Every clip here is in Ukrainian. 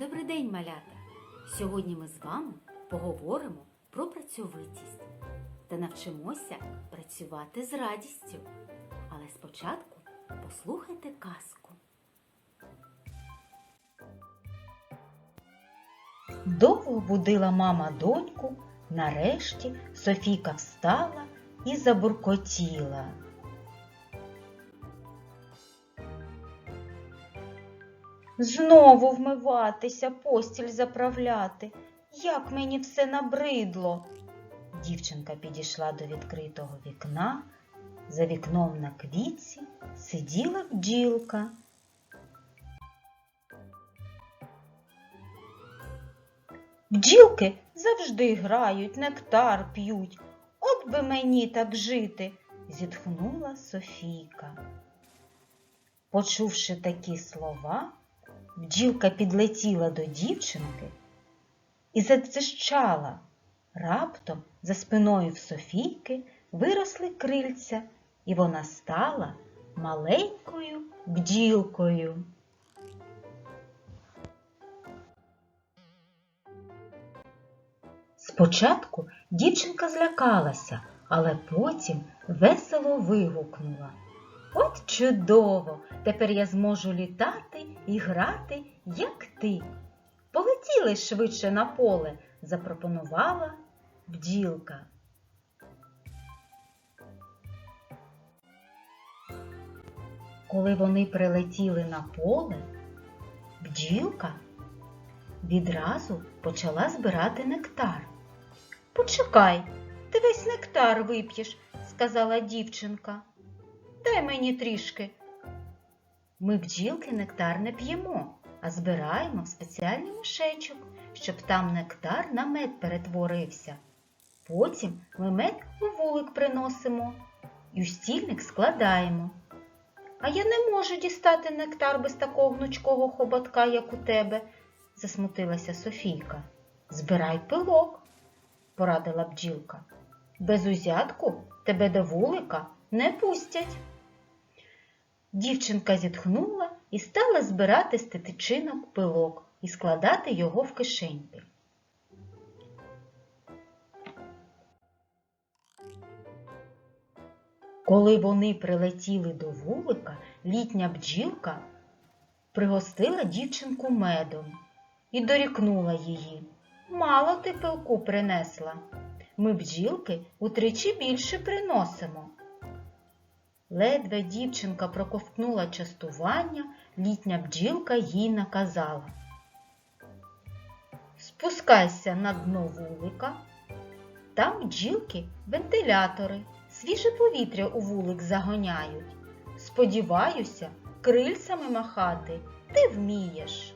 Добрий день, малята! Сьогодні ми з вами поговоримо про працьовитість та навчимося працювати з радістю. Але спочатку послухайте казку. Довго будила мама доньку, нарешті Софійка встала і забуркотіла. Знову вмиватися, постіль заправляти. Як мені все набридло. Дівчинка підійшла до відкритого вікна. За вікном на квітці сиділа бджілка. Бджілки завжди грають, нектар п'ють. От би мені так жити, зітхнула Софійка. Почувши такі слова, бджілка підлетіла до дівчинки і задзищала. Раптом за спиною в Софійки виросли крильця, і вона стала маленькою бджілкою. Спочатку дівчинка злякалася, але потім весело вигукнула. От чудово! Тепер я зможу літати і грати, як ти. Полетіли швидше на поле, запропонувала бджілка. Коли вони прилетіли на поле, бджілка відразу почала збирати нектар. Почекай, ти весь нектар вип'єш, сказала дівчинка. Дай мені трішки. Ми бджілки нектар не п'ємо, а збираємо в спеціальний мішечок, щоб там нектар на мед перетворився. Потім ми мед у вулик приносимо і у стільник складаємо. А я не можу дістати нектар без такого гнучкого хоботка, як у тебе, засмутилася Софійка. Збирай пилок, порадила бджілка. Без узятку тебе до вулика не пустять. Дівчинка зітхнула і стала збирати з тетичинок пилок і складати його в кишеньки. Коли вони прилетіли до вулика, літня бджілка пригостила дівчинку медом і дорікнула її. Мало ти пилку принесла. Ми бджілки утричі більше приносимо. Ледве дівчинка проковтнула частування, літня бджілка їй наказала. Спускайся на дно вулика. Там бджілки вентилятори, свіже повітря у вулик загоняють. Сподіваюся, крильцями махати ти вмієш.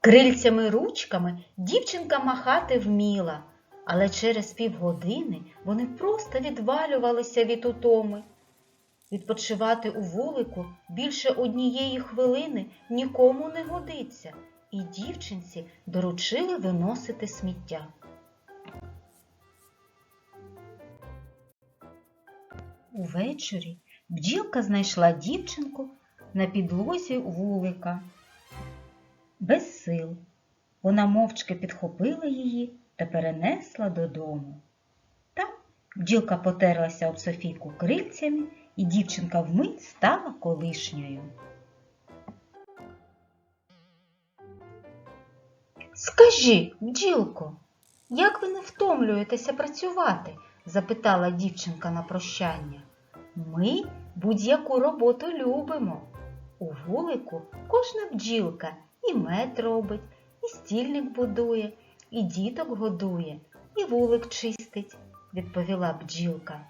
Крильцями ручками дівчинка махати вміла, але через півгодини вони просто відвалювалися від утоми. Відпочивати у вулику більше однієї хвилини нікому не годиться, і дівчинці доручили виносити сміття. Увечері бджілка знайшла дівчинку на підлозі вулика. Без сил. Вона мовчки підхопила її та перенесла додому. Там бджілка потерлася об Софійку крильцями, і дівчинка вмить стала колишньою. Скажи, бджілко, як ви не втомлюєтеся працювати? запитала дівчинка на прощання. Ми будь-яку роботу любимо. У вулику кожна бджілка і мед робить, і стільник будує, і діток годує, і вулик чистить, відповіла бджілка.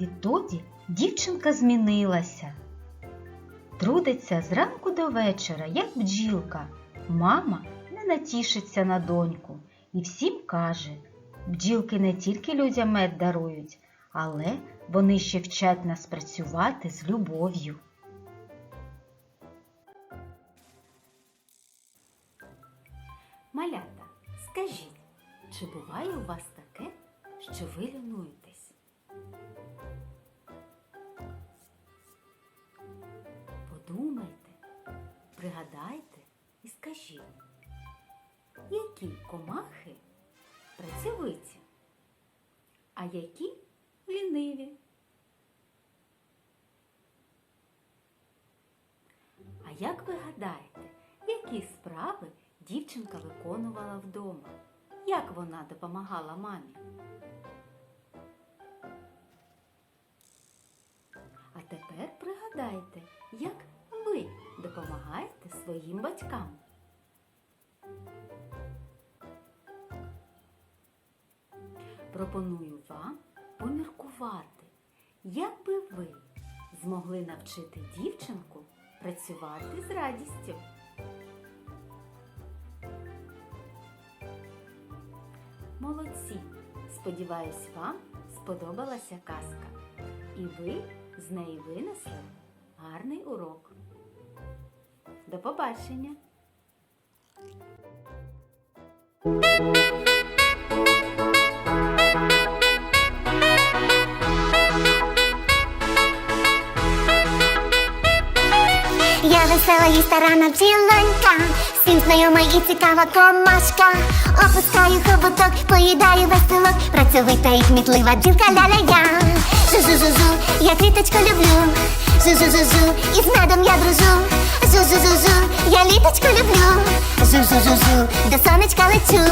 Відтоді дівчинка змінилася. Трудиться зранку до вечора, як бджілка. Мама не натішиться на доньку і всім каже, бджілки не тільки людям мед дарують, але вони ще вчать нас працювати з любов'ю. у вас таке, що ви лінуєтесь? Подумайте, пригадайте і скажіть, які комахи працьовиті, а які ліниві? А як ви гадаєте, які справи дівчинка виконувала вдома? Як вона допомагала мамі? А тепер пригадайте, як ви допомагаєте своїм батькам. Пропоную вам поміркувати, як би ви змогли навчити дівчинку працювати з радістю. Молодці! Сподіваюсь, вам сподобалася казка, і ви з неї винесли гарний урок. До побачення! Я весела і старана бджілонька, всім знайома і цікава комашка. Опускаю хоботок, поїдаю веселок, працьовита і кмітлива ділка ля-ля-я. Жу-жу-жу-жу, я квіточку люблю. Жу-жу-жу-жу, і з медом я дружу. Жу-жу-жу-жу, я літочку люблю. Жу-жу-жу-жу, до сонечка лечу.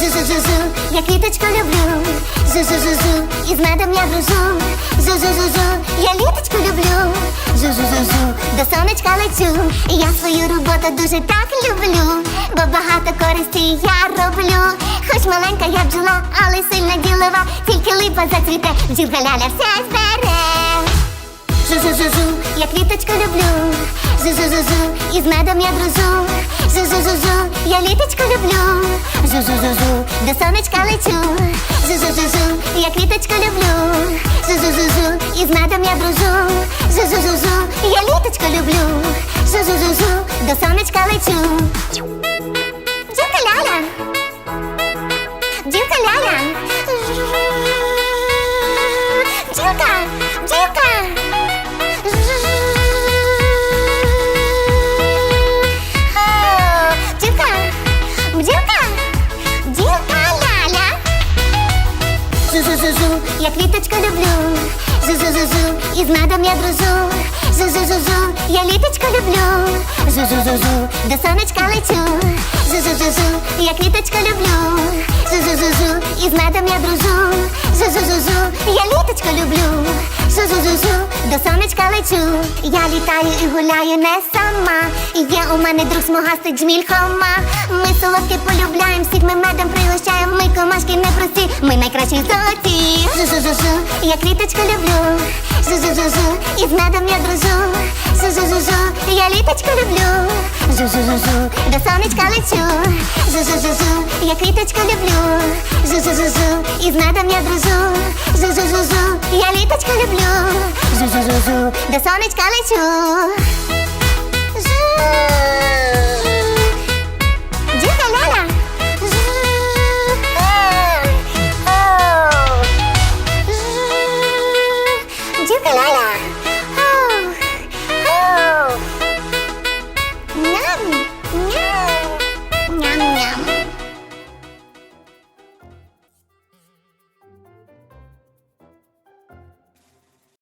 Жу-жу-жу-жу, я квіточку люблю. Жу-жу-жу-жу, і з медом я дружу. Жу-жу-жу-жу, я літочку люблю. Жу-жу-жу-жу, до сонечка лечу. Я свою роботу дуже так люблю, бо багато користі я роблю. Хоч маленька я бджола, але сильна ділова, тільки липа зацвіте, бджілка ляля все збере. Жу-жу-жу-жу, я квіточку люблю. Жу-жу-жу-жу, і з медом я дружу. Жу-жу-жу-жу, я літочку люблю. Жу-жу-жу-жу, до сонечка лечу. Жу-жу-жу-жу, я квіточку люблю. Жу-жу-жу-жу, і з медом я дружу. Жу-жу-жу-жу, я літочку люблю. Жу-жу-жу-жу, до сонечка лечу. Я квіточку люблю. Жу-жу-жу-жу, і з медом я дружу. Жу-жу-жу-жу, я літочку люблю. Жу-жу-жу-жу, до сонечка лечу. Жу-жу-жу-жу, я квіточку люблю. Жу-жу-жу-жу, і з медом я дружу. Жу-жу-жу-жу, я літочку люблю. Жу-жу-жу-жу, до сонечка лечу. Я літаю і гуляю не сама. Є у мене друг смугастий джміль хома. Ми солодке полюбляємо, всіх ми медом пригощаємо. Комашки непрості, ми найкращі золоті. Жу-жу-жу-жу, я квіточку люблю. Жу-жу-жу-жу, і з медом я дружу. Жу-жу-жу-жу, я літочку люблю. Жу-жу-жу-жу, до сонечка лечу. Жу-жу-жу-жу, я квіточку люблю. Жу-жу-жу-жу, і з медом я дружу. Жу-жу-жу-жу, я літочку люблю. Жу-жу-жу-жу, до сонечка лечу. Жу.